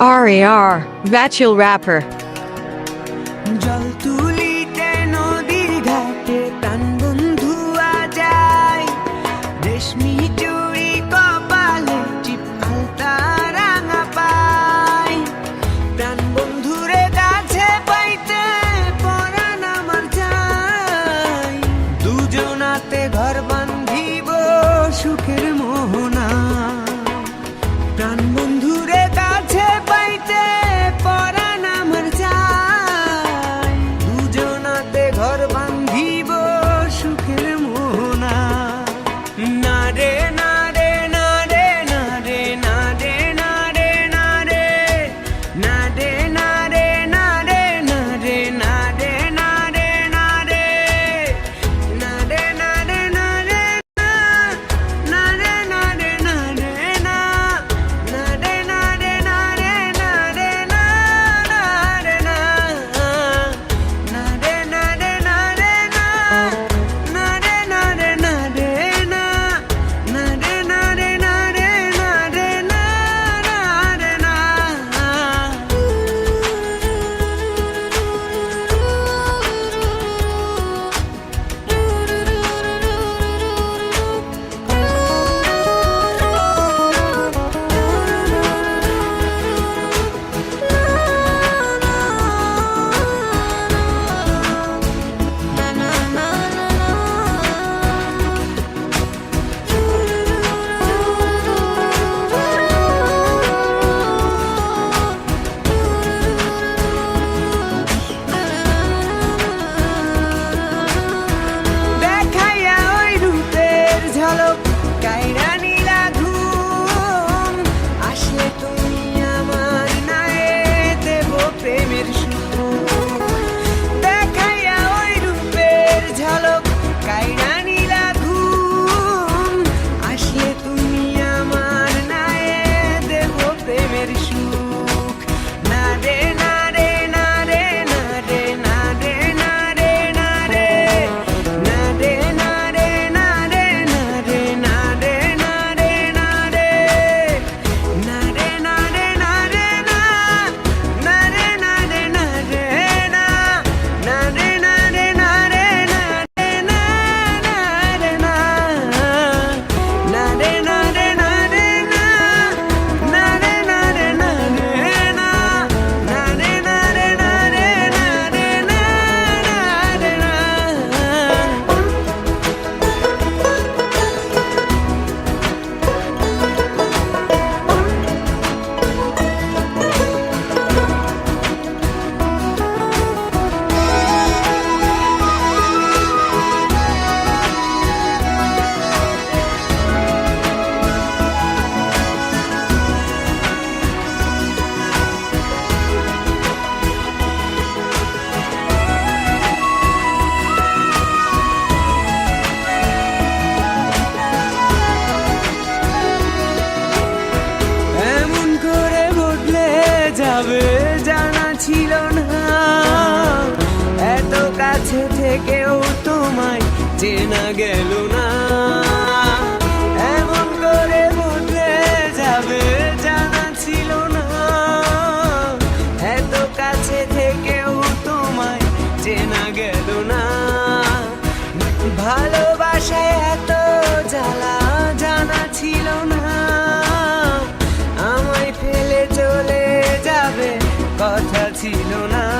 R.A.R. Vatchel Rapper. আমায় চেনা গেল না। এমন করে যাবে, জানা ছিল না। এত কাছে থেকেও তোমায় চেনা গেল না। এত জ্বালা, জানা ছিল না। আমায় ফেলে চলে যাবে, কথা ছিল না।